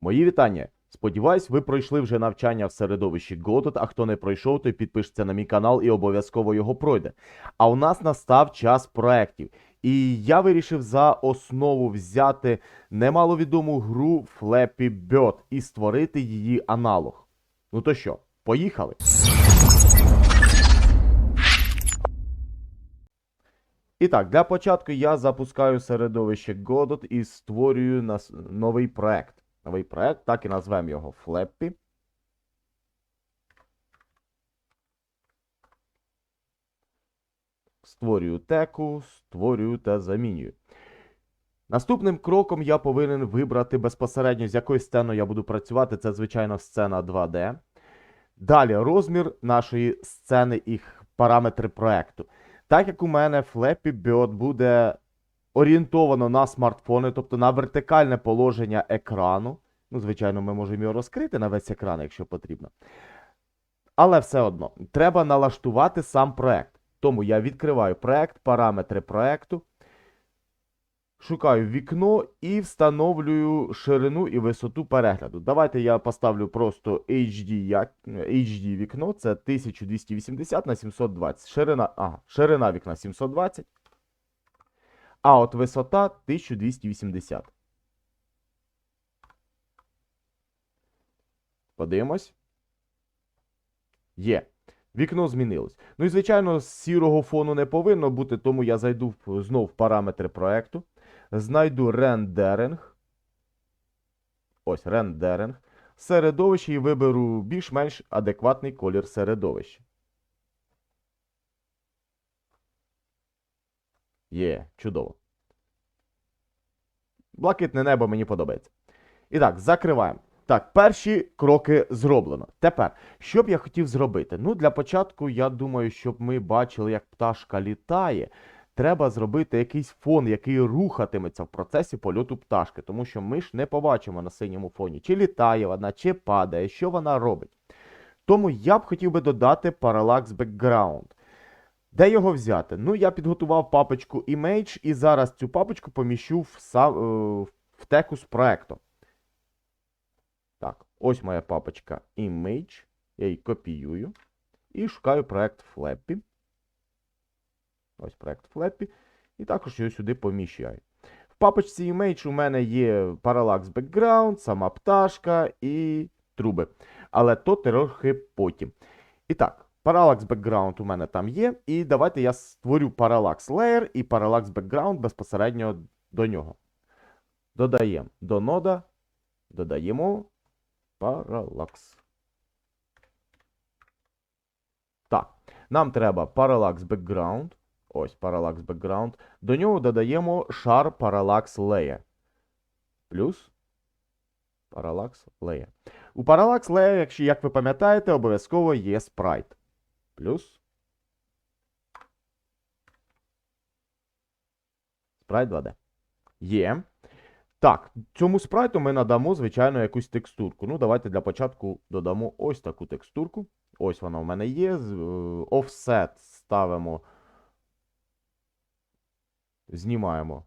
Мої вітання. Сподіваюсь, ви пройшли вже навчання в середовищі Godot, а хто не пройшов, той підпишеться на мій канал і обов'язково його пройде. А у нас настав час проєктів. І я вирішив за основу взяти немаловідому гру Flappy Bird і створити її аналог. Ну то що, поїхали? І так, для початку я запускаю середовище Godot і створюю новий проект. Новий проект, так і назвемо його Flappy. Створюю теку, створюю та замінюю. Наступним кроком я повинен вибрати безпосередньо, з якою сценою я буду працювати. Це, звичайно, сцена 2D. Далі розмір нашої сцени і параметри проекту. Так як у мене Flappy Bird буде орієнтовано на смартфони, тобто на вертикальне положення екрану. Ну, звичайно, ми можемо його розкрити на весь екран, якщо потрібно. Але все одно, треба налаштувати сам проект. Тому я відкриваю проект, параметри проекту, шукаю вікно і встановлюю ширину і висоту перегляду. Давайте я поставлю просто HD, HD вікно, це 1280 на 720. Ширина, ага, ширина вікна 720. А от висота 1280. Подивимось. Є. Вікно змінилось. Ну і, звичайно, сірого фону не повинно бути, тому я зайду в, знов в параметри проекту. Знайду рендеринг. Ось рендеринг. Середовище і виберу більш-менш адекватний колір середовища. Є, чудово. Блакитне небо мені подобається. І так, закриваємо. Так, перші кроки зроблено. Тепер, що б я хотів зробити? Ну, для початку, я думаю, щоб ми бачили, як пташка літає. Треба зробити якийсь фон, який рухатиметься в процесі польоту пташки, тому що ми ж не побачимо на синьому фоні, чи літає вона, чи падає, що вона робить. Тому я б хотів би додати Parallax Background. Де його взяти? Ну, я підготував папочку Image і зараз цю папочку поміщу в, сам, е, в теку з проектом. Так, ось моя папочка Image. Я її копіюю. І шукаю проект Flappy. Ось проект Flappy. І також його сюди поміщаю. В папочці Image у мене є Parallax Background, сама пташка і труби. Але то трохи потім. І так, Parallax Background у мене там є. І давайте я створю Parallax Layer і Parallax Background безпосередньо до нього. Додаємо до нода. Додаємо Parallax. Так, нам треба Parallax Background. Ось Parallax Background. До нього додаємо шар Parallax Layer. Плюс Parallax Layer. У Parallax Layer, якщо, як ви пам'ятаєте, обов'язково є спрайт. Плюс. Спрайт 2D. Є. Так, цьому спрайту ми надамо, звичайно, якусь текстурку. Ну, давайте для початку додамо ось таку текстурку. Ось вона в мене є. Е, ставимо. Знімаємо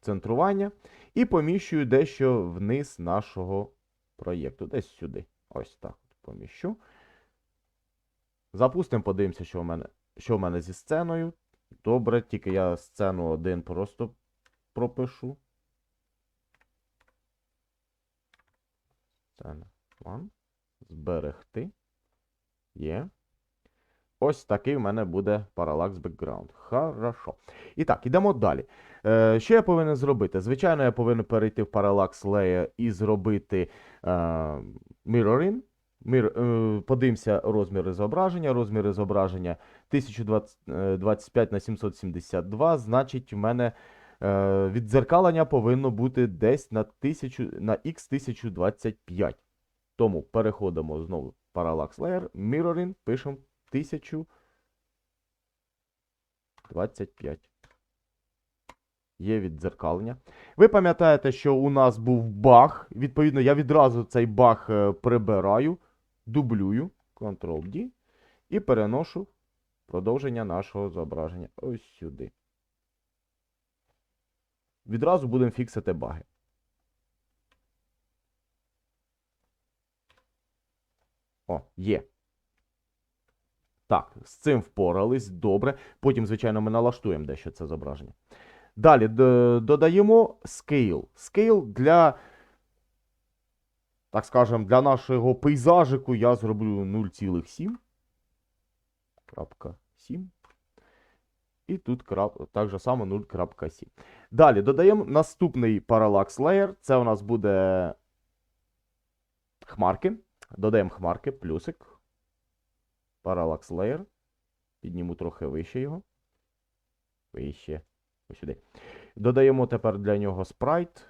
центрування. І поміщую дещо вниз нашого проєкту. Десь сюди. Ось так поміщу. Запустимо, подивимося, що в мене, що в мене зі сценою. Добре, тільки я сцену один просто пропишу. Сцена 1. Зберегти. Є. Ось такий в мене буде Parallax Background. Хорошо. І так, ідемо далі. Е, що я повинен зробити? Звичайно, я повинен перейти в Parallax Layer і зробити е, Mirroring. Мір, е, подивимося розміри зображення. Розміри зображення 1025 на 772. Значить, в мене е, віддзеркалення повинно бути десь на, 1000, на X1025. Тому переходимо знову в Parallax Layer, Mirroring, пишемо 1025. Є віддзеркалення. Ви пам'ятаєте, що у нас був баг. Відповідно, я відразу цей баг е, прибираю, дублюю Ctrl-D і переношу продовження нашого зображення ось сюди. Відразу будемо фіксити баги. О, є. Так, з цим впорались, добре. Потім, звичайно, ми налаштуємо дещо це зображення. Далі додаємо scale. Scale для так скажемо, для нашого пейзажику я зроблю 0,7. І тут крап... так же само 0.7. Далі додаємо наступний Parallax Layer. Це у нас буде хмарки. Додаємо хмарки, плюсик. Parallax Layer. Підніму трохи вище його. Вище. Ось сюди. Додаємо тепер для нього спрайт.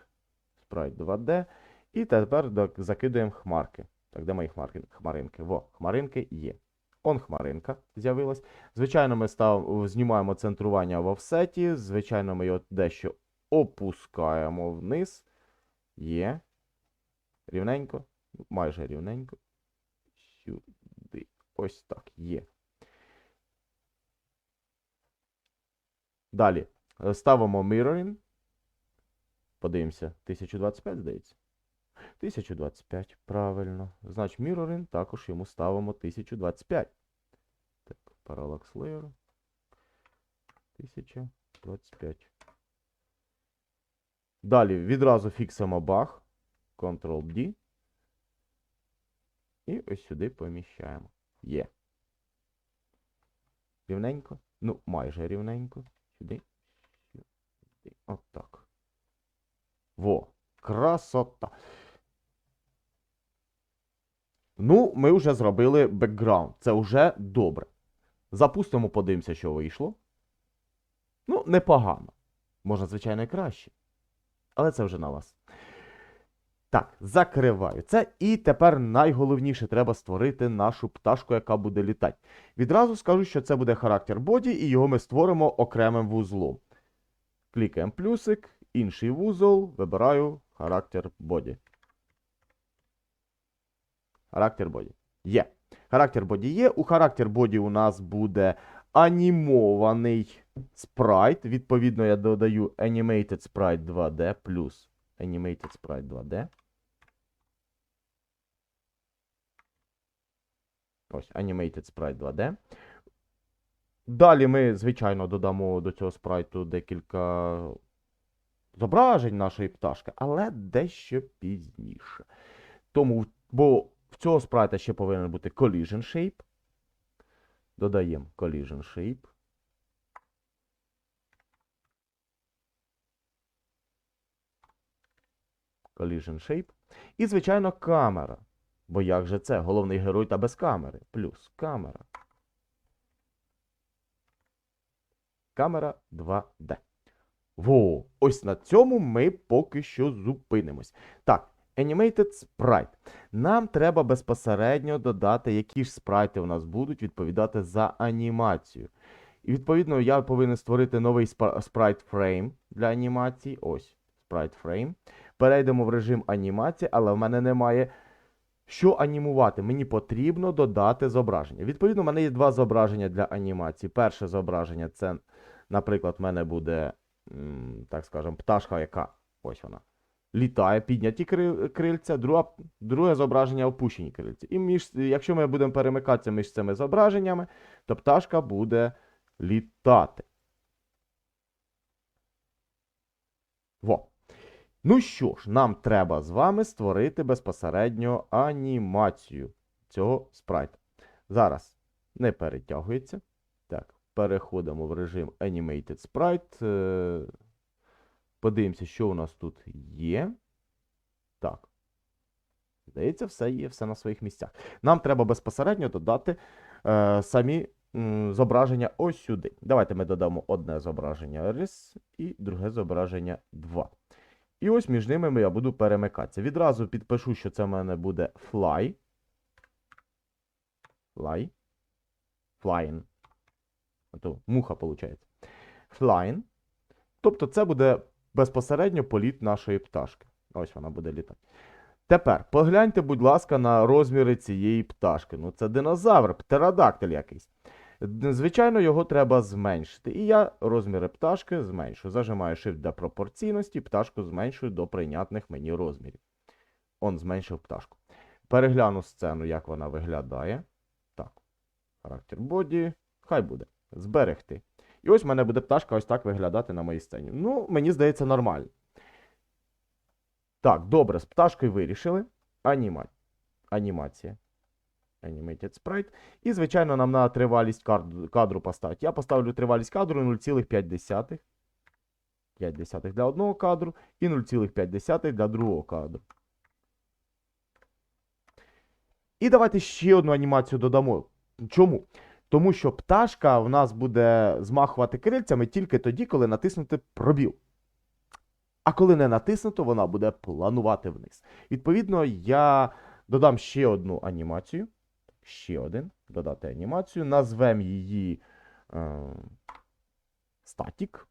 Спрайт 2D. І тепер закидаємо хмарки. Так, де мої хмарки? Хмаринки? Во, хмаринки є. Он хмаринка з'явилась. Звичайно, ми став... знімаємо центрування в офсеті. Звичайно, ми його дещо опускаємо вниз. Є. Рівненько. Майже рівненько. Сюди. Ось так. Є. Далі. Ставимо mirroring. Подивимося. 1025, здається. 1025, правильно. Значить, mirroring також йому ставимо 1025. Так, parallax layer. 1025. Далі відразу фіксимо баг. Ctrl-D. І ось сюди поміщаємо. Є. Рівненько. Ну, майже рівненько. Сюди. Сюди. Отак. Во. Красота. Ну, ми вже зробили бекграунд. Це вже добре. Запустимо, подивимося, що вийшло. Ну, непогано. Можна, звичайно, і краще. Але це вже на вас. Так, закриваю це. І тепер найголовніше треба створити нашу пташку, яка буде літати. Відразу скажу, що це буде характер боді, і його ми створимо окремим вузлом. Клікаємо плюсик, інший вузол, вибираю характер боді. Характер боді. Є. Характер боді є. У характер боді у нас буде анімований спрайт. Відповідно, я додаю Animated Sprite 2D плюс Animated Sprite 2D. Ось, Animated Sprite 2D. Далі ми, звичайно, додамо до цього спрайту декілька зображень нашої пташки, але дещо пізніше. Тому, бо в цього спрайта ще повинен бути Collision Shape. Додаємо Collision Shape. Collision Shape. І, звичайно, камера. Бо як же це? Головний герой та без камери. Плюс камера. Камера 2D. Во, ось на цьому ми поки що зупинимось. Так, Animated Sprite. Нам треба безпосередньо додати, які ж спрайти у нас будуть відповідати за анімацію. І відповідно я повинен створити новий Sprite Frame для анімації. Ось, Sprite Frame. Перейдемо в режим анімації, але в мене немає. Що анімувати? Мені потрібно додати зображення. Відповідно, в мене є два зображення для анімації. Перше зображення це, наприклад, в мене буде, так скажемо, пташка, яка ось вона. Літає, підняті крильця, друга, друге зображення опущені крильця. І між, якщо ми будемо перемикатися між цими зображеннями, то пташка буде літати. Во. Ну що ж, нам треба з вами створити безпосередньо анімацію цього спрайта. Зараз не перетягується. Так, переходимо в режим Animated Sprite. Подивимося, що у нас тут є. Так. Здається, все є, все на своїх місцях. Нам треба безпосередньо додати е, самі м, зображення ось сюди. Давайте ми додамо одне зображення рис і друге зображення 2. І ось між ними я буду перемикатися. Відразу підпишу, що це в мене буде fly. Fly. Flying. А муха, виходить. Flying. Тобто це буде безпосередньо політ нашої пташки. Ось вона буде літати. Тепер погляньте, будь ласка, на розміри цієї пташки. Ну, це динозавр, птеродактиль якийсь. Звичайно, його треба зменшити. І я розміри пташки зменшую. Зажимаю Shift для пропорційності, пташку зменшую до прийнятних мені розмірів. Он зменшив пташку. Перегляну сцену, як вона виглядає. Так. Характер боді. Хай буде. Зберегти. І ось в мене буде пташка ось так виглядати на моїй сцені. Ну, мені здається, нормально. Так, добре, з пташкою вирішили. Аніма... Анімація. Animated Sprite. І, звичайно, нам на тривалість кадру поставити. Я поставлю тривалість кадру 0,5. 5 для одного кадру і 0,5 для другого кадру. І давайте ще одну анімацію додамо. Чому? Тому що пташка в нас буде змахувати крильцями тільки тоді, коли натиснути пробіл. А коли не натиснуто, вона буде планувати вниз. Відповідно, я додам ще одну анімацію. Ще один. Додати анімацію. Назвемо її е, статік.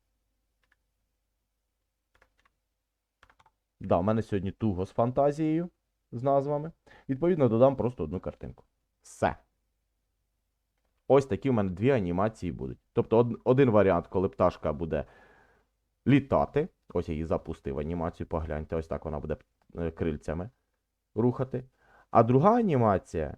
Да, у мене сьогодні туго з фантазією з назвами. Відповідно, додам просто одну картинку. Все. Ось такі в мене дві анімації будуть. Тобто, од- один варіант, коли пташка буде літати. Ось я її запустив анімацію, погляньте, ось так вона буде е, крильцями рухати. А друга анімація.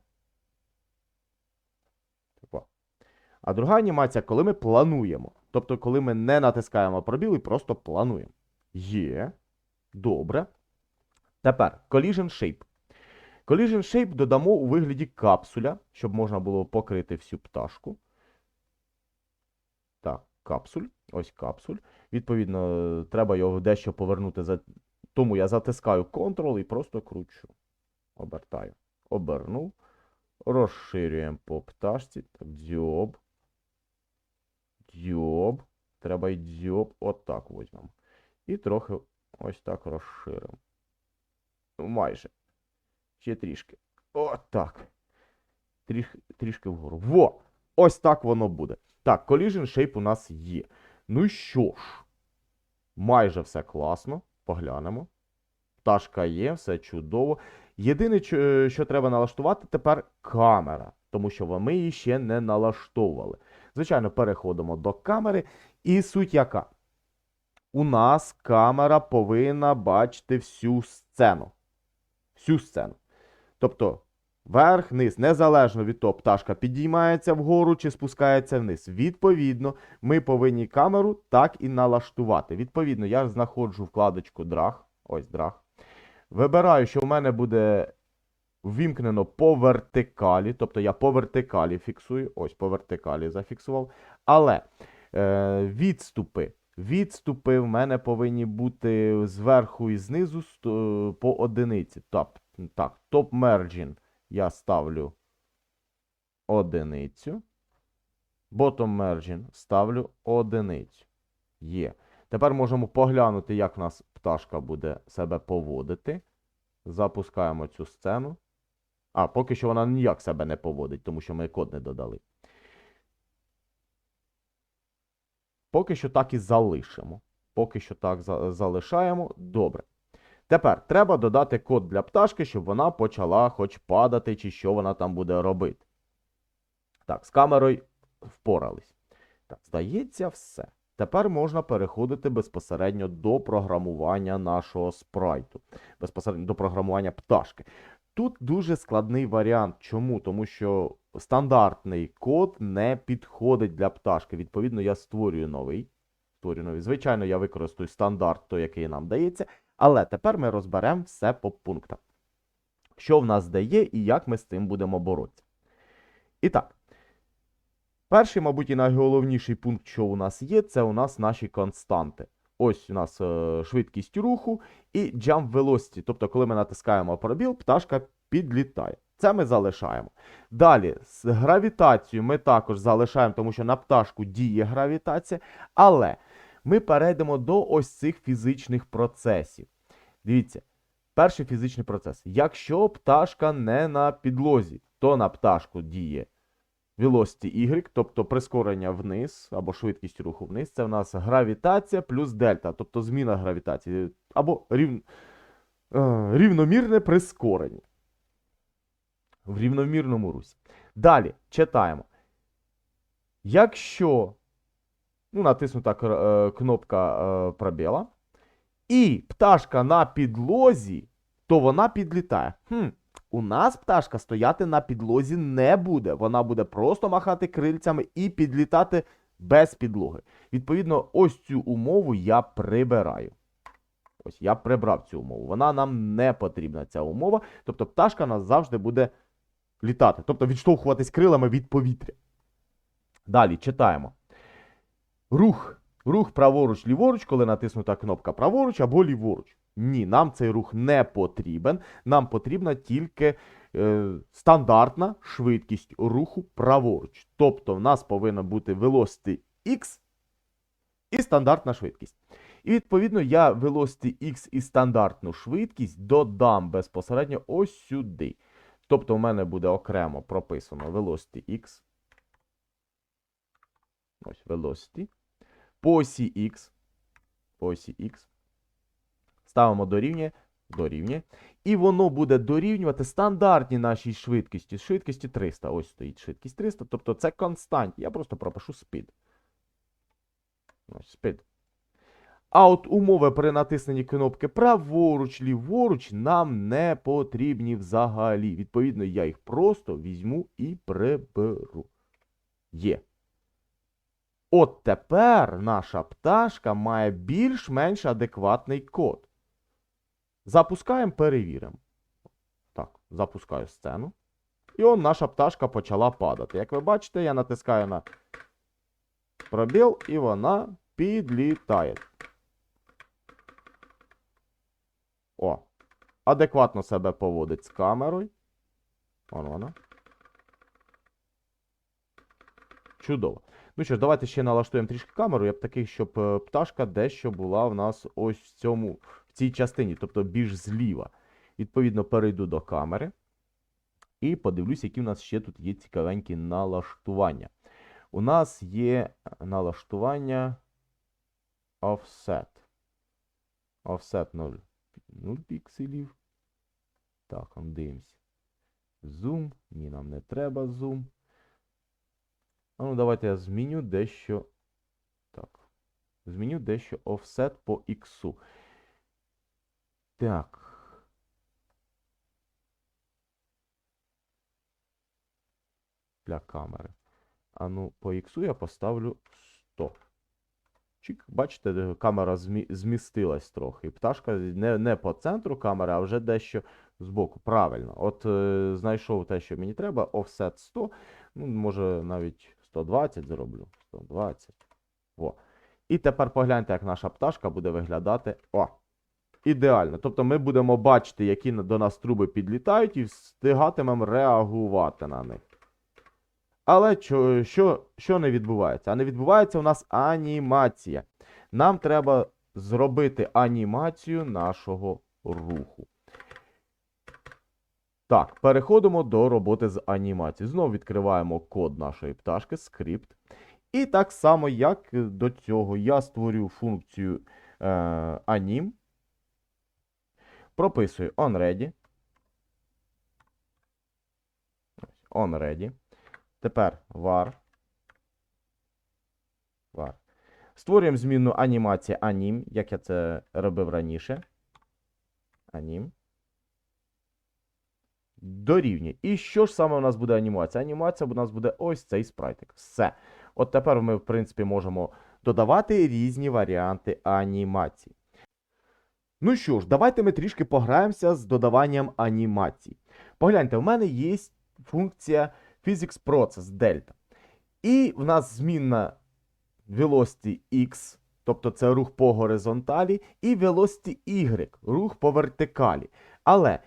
А друга анімація, коли ми плануємо. Тобто, коли ми не натискаємо пробіл і просто плануємо. Є. Добре. Тепер Collision Shape. Collision Shape додамо у вигляді капсуля, щоб можна було покрити всю пташку. Так, капсуль. Ось капсуль. Відповідно, треба його дещо повернути. Тому я затискаю Ctrl і просто кручу. Обертаю. Обернув. Розширюємо по пташці. Так, дзьоб. Дзьоб. Треба й дзьоб. Отак візьмемо. І трохи ось так розширимо. Ну, майже. Ще трішки. Отак. Тріш, трішки вгору. Во! Ось так воно буде. Так, Collision Shape у нас є. Ну що ж, майже все класно. Поглянемо. Пташка є, все чудово. Єдине, е, що треба налаштувати, тепер камера, тому що ми її ще не налаштовували. Звичайно, переходимо до камери. І суть яка? У нас камера повинна бачити всю сцену. Всю сцену. Тобто, верх, низ, незалежно від того, пташка підіймається вгору чи спускається вниз. Відповідно, ми повинні камеру так і налаштувати. Відповідно, я знаходжу вкладочку драг. Ось драг. Вибираю, що в мене буде ввімкнено по вертикалі. Тобто я по вертикалі фіксую. Ось по вертикалі зафіксував. Але е, відступи. Відступи в мене повинні бути зверху і знизу по одиниці. Так, так, топ margin я ставлю одиницю. Bottom margin ставлю одиницю. Є. Тепер можемо поглянути, як в нас пташка буде себе поводити. Запускаємо цю сцену. А, поки що вона ніяк себе не поводить, тому що ми код не додали. Поки що так і залишимо. Поки що так за- залишаємо. Добре. Тепер треба додати код для пташки, щоб вона почала хоч падати, чи що вона там буде робити. Так, з камерою впорались. Так, здається, все. Тепер можна переходити безпосередньо до програмування нашого спрайту, безпосередньо до програмування пташки. Тут дуже складний варіант. Чому? Тому що стандартний код не підходить для пташки. Відповідно, я створюю новий. Створюю новий. Звичайно, я використаю стандарт, той, який нам дається. Але тепер ми розберемо все по пунктам. Що в нас дає і як ми з цим будемо боротися. І так. Перший, мабуть, і найголовніший пункт, що у нас є, це у нас наші константи. Ось у нас е, швидкість руху і jump velocity. Тобто, коли ми натискаємо пробіл, пташка підлітає. Це ми залишаємо. Далі, з гравітацією ми також залишаємо, тому що на пташку діє гравітація. Але ми перейдемо до ось цих фізичних процесів. Дивіться, перший фізичний процес. Якщо пташка не на підлозі, то на пташку діє velocity Y, тобто прискорення вниз або швидкість руху вниз. Це в нас гравітація плюс дельта, тобто зміна гравітації, або рів... е, рівномірне прискорення. В рівномірному русі. Далі читаємо. Якщо ну, натиснута е, кнопка е, пробіла, і пташка на підлозі, то вона підлітає. Хм, у нас пташка стояти на підлозі не буде. Вона буде просто махати крильцями і підлітати без підлоги. Відповідно, ось цю умову я прибираю. Ось я прибрав цю умову. Вона нам не потрібна, ця умова. Тобто пташка нас завжди буде літати, тобто відштовхуватись крилами від повітря. Далі читаємо. Рух. Рух праворуч, ліворуч, коли натиснута кнопка праворуч або ліворуч. Ні, нам цей рух не потрібен. Нам потрібна тільки е, стандартна швидкість руху праворуч. Тобто в нас повинна бути velocity X і стандартна швидкість. І відповідно я velocity X і стандартну швидкість додам безпосередньо ось сюди. Тобто в мене буде окремо прописано velocity X. Ось velocity. По осі X. По осі X. Ставимо дорівнює, дорівнює. І воно буде дорівнювати стандартній нашій швидкості. Швидкості 300. Ось стоїть швидкість 300. Тобто це констант. Я просто пропишу speed. Ось speed. А от умови при натисненні кнопки праворуч, ліворуч нам не потрібні взагалі. Відповідно, я їх просто візьму і приберу. Є. От тепер наша пташка має більш-менш адекватний код. Запускаємо, перевіримо. Так, запускаю сцену. І он наша пташка почала падати. Як ви бачите, я натискаю на пробіл, і вона підлітає. О, адекватно себе поводить з камерою. Вон вона. Чудово. Ну що ж, давайте ще налаштуємо трішки камеру. Я б такий, щоб е, пташка дещо була в нас ось в цьому, в цій частині, тобто більш зліва. Відповідно, перейду до камери. І подивлюсь, які в нас ще тут є цікавенькі налаштування. У нас є налаштування offset. Offset 0. 0 пікселів. Так, дивимось. Зум. Ні, нам не треба зум. А ну, давайте я зміню дещо. Так. Зміню дещо offset по X. Так. Для камери. А ну, по X я поставлю 100. Чик, бачите, камера змі... змістилась трохи. Пташка не, не по центру камери, а вже дещо збоку. Правильно. От е, знайшов те, що мені треба. Offset 100. Ну, може навіть 120 зроблю. 120. О. І тепер погляньте, як наша пташка буде виглядати. О! Ідеально. Тобто ми будемо бачити, які до нас труби підлітають, і встигатимемо реагувати на них. Але що, що, що не відбувається? А не відбувається у нас анімація. Нам треба зробити анімацію нашого руху. Так, переходимо до роботи з анімацією. Знову відкриваємо код нашої пташки, скрипт. І так само, як до цього, я створю функцію е, anim. Прописую onReady. OnReady. Тепер var. var. Створюємо змінну анімація anim, як я це робив раніше. Anim. Дорівнює. І що ж саме у нас буде анімація? Анімація у нас буде ось цей спрайтик. Все. От тепер ми, в принципі, можемо додавати різні варіанти анімації. Ну що ж, давайте ми трішки пограємося з додаванням анімацій. Погляньте, в мене є функція Physics Process Delta. І в нас змінна velocity X, тобто це рух по горизонталі, і velocity Y, рух по вертикалі. Але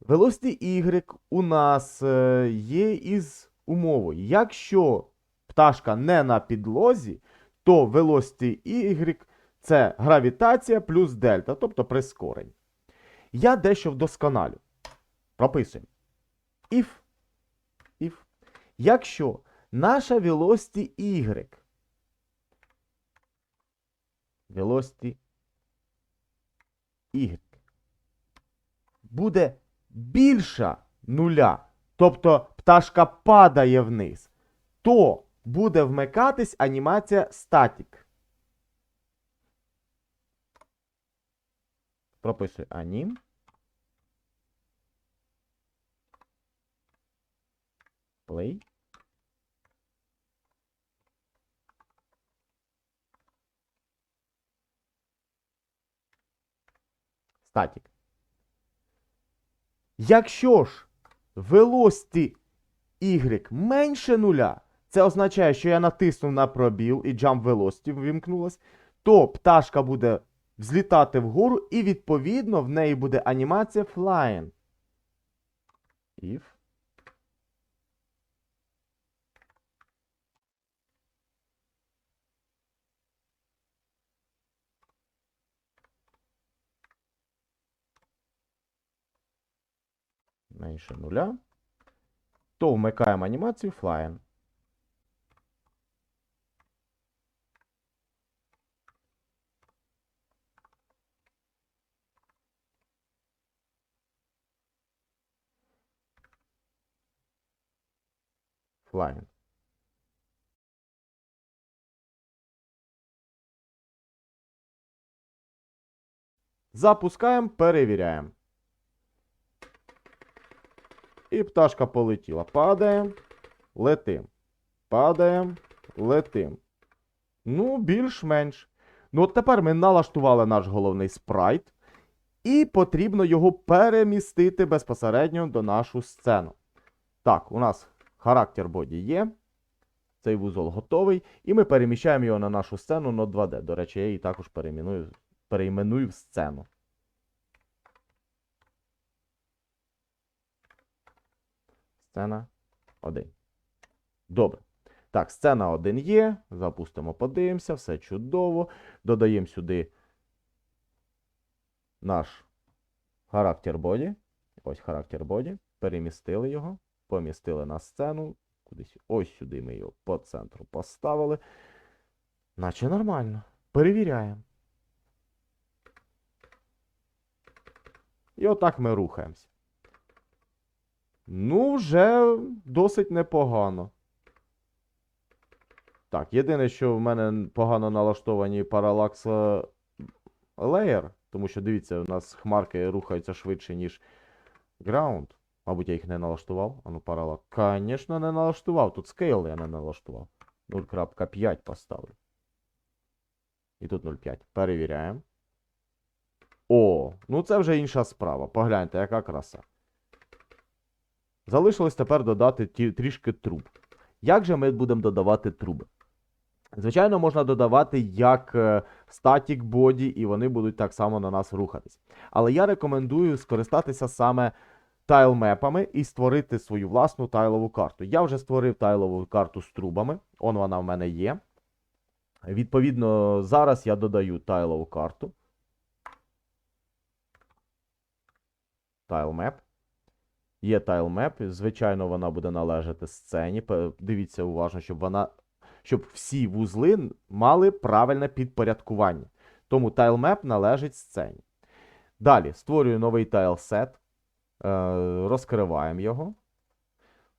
velocity Y у нас е, є із умовою. Якщо пташка не на підлозі, то velocity Y це гравітація плюс дельта, тобто прискорення. Я дещо вдосконалю. Прописуємо. If, if, якщо наша velocity Y velocity Y буде більша нуля, тобто пташка падає вниз, то буде вмикатись анімація статік. Прописую анім. Play. Статік. Якщо ж velocity y менше нуля, це означає, що я натиснув на пробіл і jump velocity вимкнулась, то пташка буде взлітати вгору, і відповідно в неї буде анімація flying. If менше нуля, то вмикаємо анімацію flying. Flying. Запускаємо, перевіряємо. І пташка полетіла. Падаємо, летим. Падаємо, летим. Ну, більш-менш. Ну, от тепер ми налаштували наш головний спрайт. І потрібно його перемістити безпосередньо до нашу сцену. Так, у нас характер боді є. Цей вузол готовий. І ми переміщаємо його на нашу сцену на 2D. До речі, я її також перейменую, в сцену. Сцена 1. Добре. Так, сцена 1 є. Запустимо, подивимося, все чудово. Додаємо сюди наш характер боді. Ось характер боді. Перемістили його, помістили на сцену. Кудись ось сюди ми його по центру поставили. Наче нормально. Перевіряємо. І отак ми рухаємося. Ну, вже досить непогано. Так, єдине, що в мене погано налаштовані паралакс леєр, тому що дивіться, у нас хмарки рухаються швидше, ніж ground. Мабуть, я їх не налаштував. Ану, паралакс. Звісно, не налаштував. Тут скейл я не налаштував. 0.5 поставлю. І тут 0.5. Перевіряємо. О, ну це вже інша справа. Погляньте, яка краса. Залишилось тепер додати ті, трішки труб. Як же ми будемо додавати труби? Звичайно, можна додавати як е, статік боді, і вони будуть так само на нас рухатись. Але я рекомендую скористатися саме тайлмепами і створити свою власну тайлову карту. Я вже створив тайлову карту з трубами, он вона в мене є. Відповідно, зараз я додаю тайлову карту. Тайлмеп. Є тайлмеп, звичайно, вона буде належати сцені. Дивіться уважно, щоб вона. Щоб всі вузли мали правильне підпорядкування. Тому тайлмеп належить сцені. Далі створюю новий тайлсет. Е, розкриваємо його.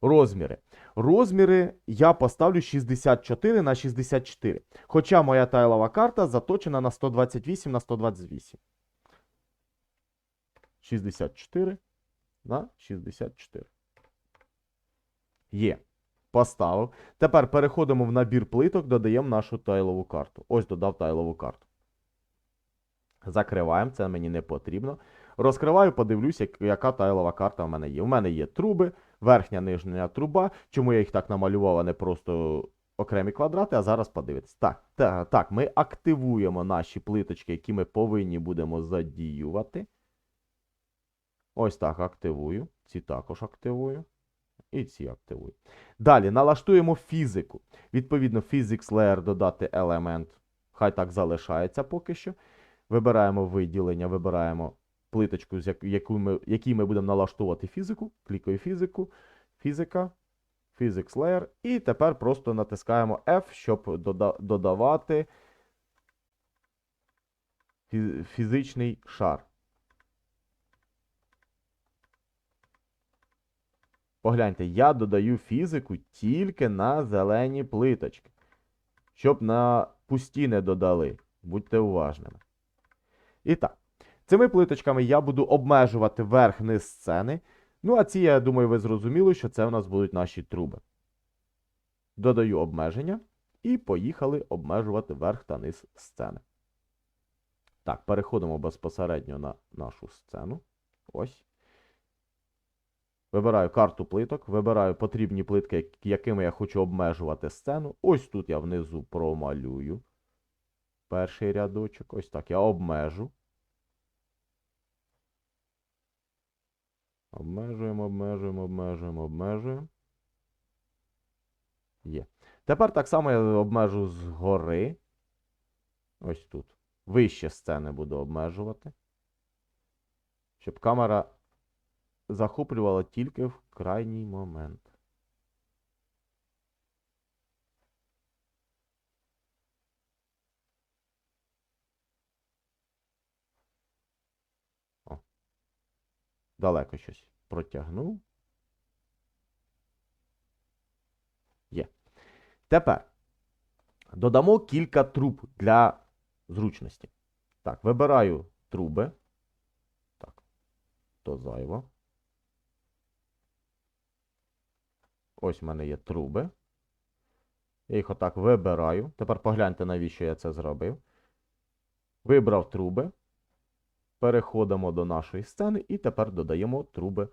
Розміри. Розміри я поставлю 64 на 64. Хоча моя тайлова карта заточена на 128 на 128. 64 на 64. Є. Поставив. Тепер переходимо в набір плиток, додаємо нашу тайлову карту. Ось додав тайлову карту. Закриваємо, це мені не потрібно. Розкриваю, подивлюся, яка тайлова карта в мене є. У мене є труби, верхня нижня труба. Чому я їх так намалював, а не просто окремі квадрати, а зараз подивитись. Так, так, так, ми активуємо наші плиточки, які ми повинні будемо задіювати. Ось так активую. Ці також активую. І ці активую. Далі налаштуємо фізику. Відповідно, Physics Layer додати елемент. Хай так залишається поки що. Вибираємо виділення, вибираємо плиточку, з яку ми, якій ми будемо налаштовувати фізику. Клікаю фізику, фізика, Physics Layer. І тепер просто натискаємо F, щоб дода- додавати фі- фізичний шар. Погляньте, я додаю фізику тільки на зелені плиточки. Щоб на пусті не додали. Будьте уважними. І так, цими плиточками я буду обмежувати верх-низ сцени. Ну, а ці, я думаю, ви зрозуміли, що це у нас будуть наші труби. Додаю обмеження і поїхали обмежувати верх та низ сцени. Так, переходимо безпосередньо на нашу сцену. Ось. Вибираю карту плиток, вибираю потрібні плитки, якими я хочу обмежувати сцену. Ось тут я внизу промалюю. Перший рядочок. Ось так я обмежу. Обмежуємо, обмежуємо, обмежуємо, обмежуємо. Є. Тепер так само я обмежу згори. Ось тут. Вище сцени буду обмежувати. Щоб камера захоплювала тільки в крайній момент. О. Далеко щось протягнув. Є. Тепер додамо кілька труб для зручності. Так, вибираю труби. Так, то зайво. Ось в мене є труби. Я їх отак вибираю. Тепер погляньте, навіщо я це зробив. Вибрав труби. Переходимо до нашої сцени і тепер додаємо труби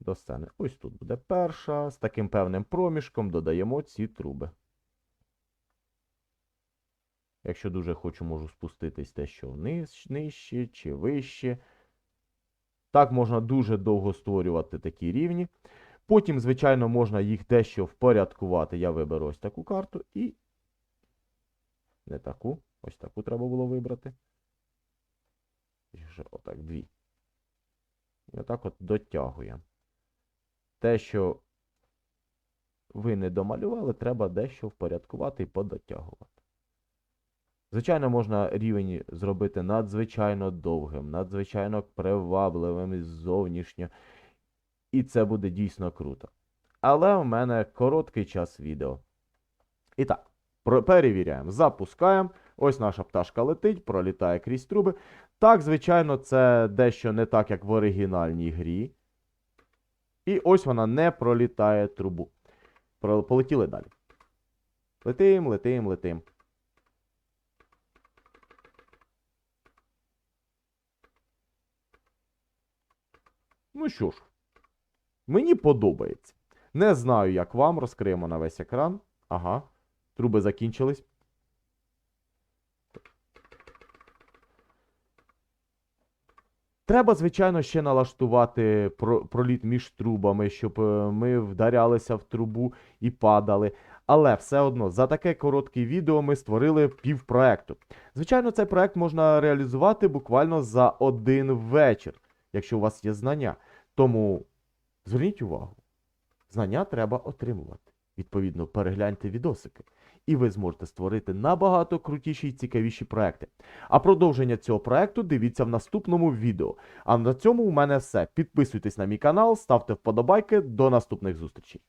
до сцени. Ось тут буде перша. З таким певним проміжком додаємо ці труби. Якщо дуже хочу, можу спуститись дещо вниз, нижче чи вище. Так можна дуже довго створювати такі рівні. Потім, звичайно, можна їх дещо впорядкувати. Я виберу ось таку карту і. Не таку. Ось таку треба було вибрати. Вже отак дві. І отак от дотягуємо. Те, що ви не домалювали, треба дещо впорядкувати і подотягувати. Звичайно, можна рівень зробити надзвичайно довгим, надзвичайно привабливим і зовнішньо. І це буде дійсно круто. Але в мене короткий час відео. І так, перевіряємо. Запускаємо. Ось наша пташка летить, пролітає крізь труби. Так, звичайно, це дещо не так, як в оригінальній грі. І ось вона не пролітає трубу. Полетіли далі. Летим, летим, летим. Ну що ж, мені подобається. Не знаю, як вам. Розкриємо на весь екран. Ага. Труби закінчились. Треба, звичайно, ще налаштувати проліт між трубами, щоб е, ми вдарялися в трубу і падали. Але все одно за таке коротке відео ми створили півпроекту. Звичайно, цей проект можна реалізувати буквально за один вечір, якщо у вас є знання. Тому зверніть увагу, знання треба отримувати. Відповідно, перегляньте відосики, і ви зможете створити набагато крутіші і цікавіші проекти. А продовження цього проекту дивіться в наступному відео. А на цьому у мене все. Підписуйтесь на мій канал, ставте вподобайки. До наступних зустрічей.